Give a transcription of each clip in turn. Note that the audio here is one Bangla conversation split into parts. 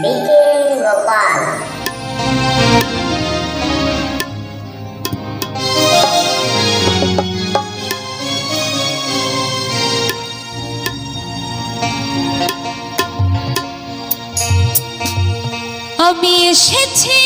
বিকেল গোপাল আমি এসেছি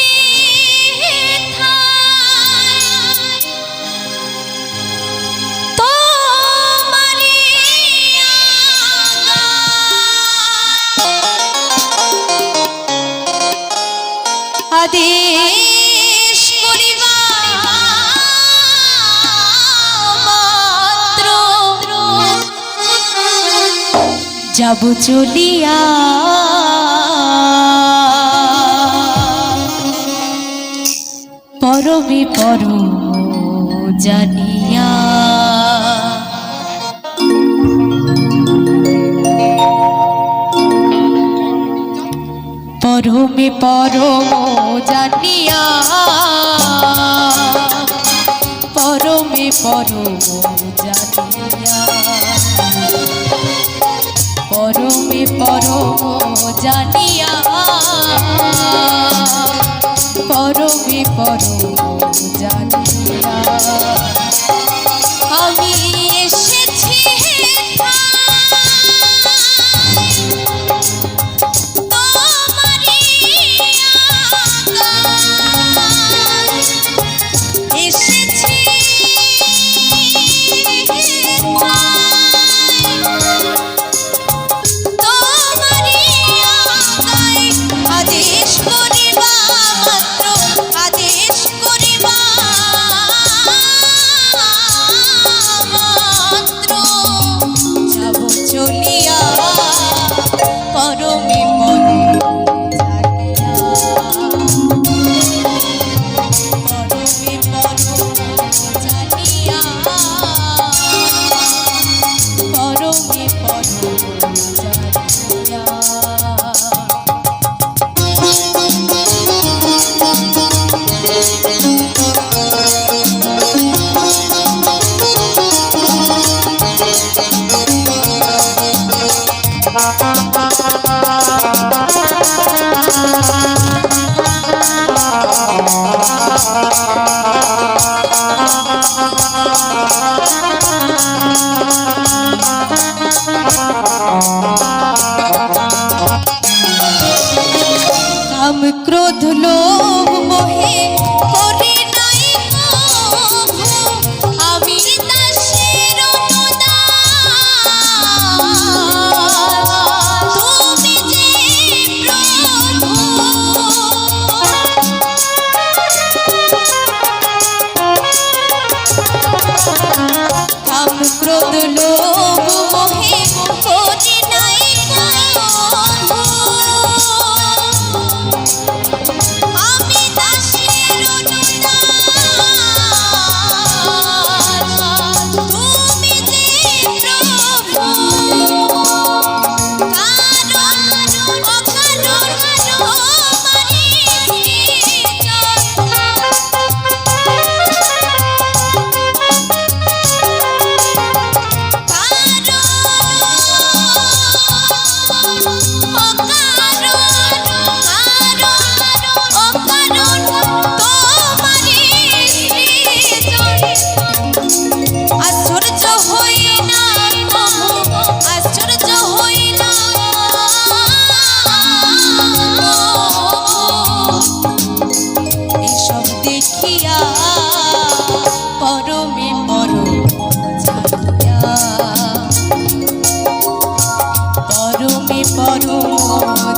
আদেশ করিবা মাত্র। যাব চলিয়া। পরমে পর জানিয়া পরমে পরম জানিয়া পরমে পরম জানিয়া পরমে পরম জানিয়া পরমে পরম জানিয়া। हम क्रोध लोभ मोहे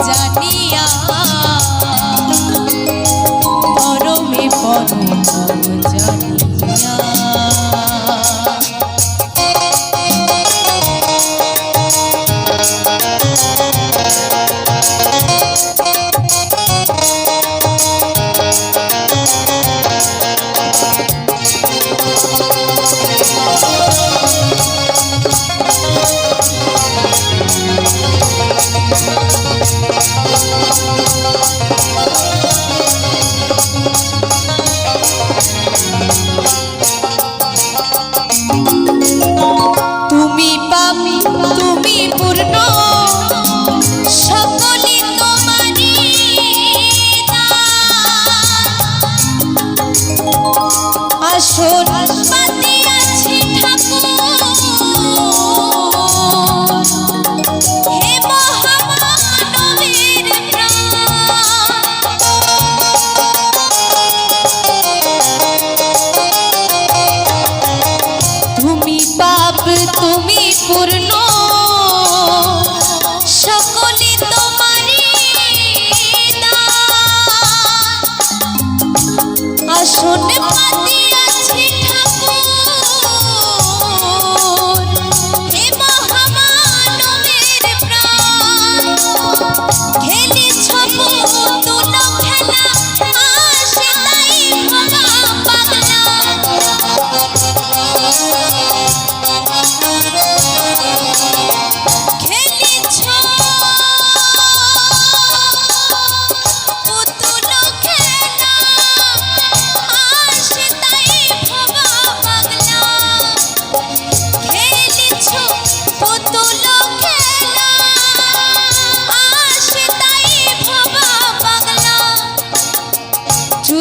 জানিয়া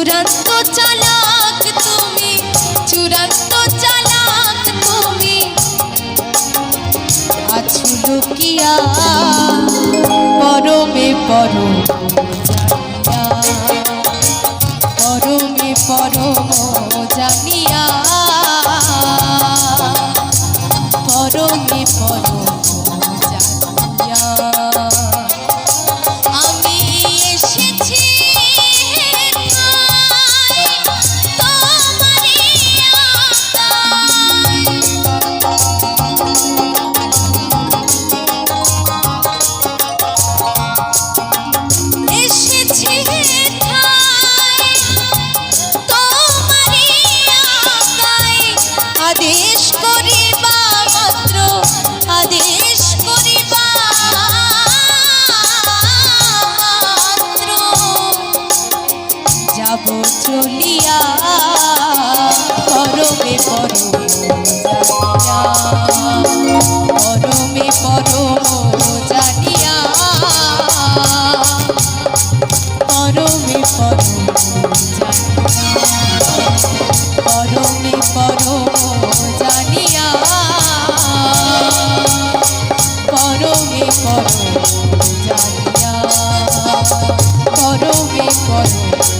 চূড়ান্ত চালাক তুমি চূড়ান্ত চালাক তুমি। আছো লুকিয়া পরমে পরম যাব চলিয়া। পরমে পরম পরমে পরম জানিয়া। পরমে পরম পরমে পরম জানিয়া। পরমে পরম জানিয়া। পরমে পরম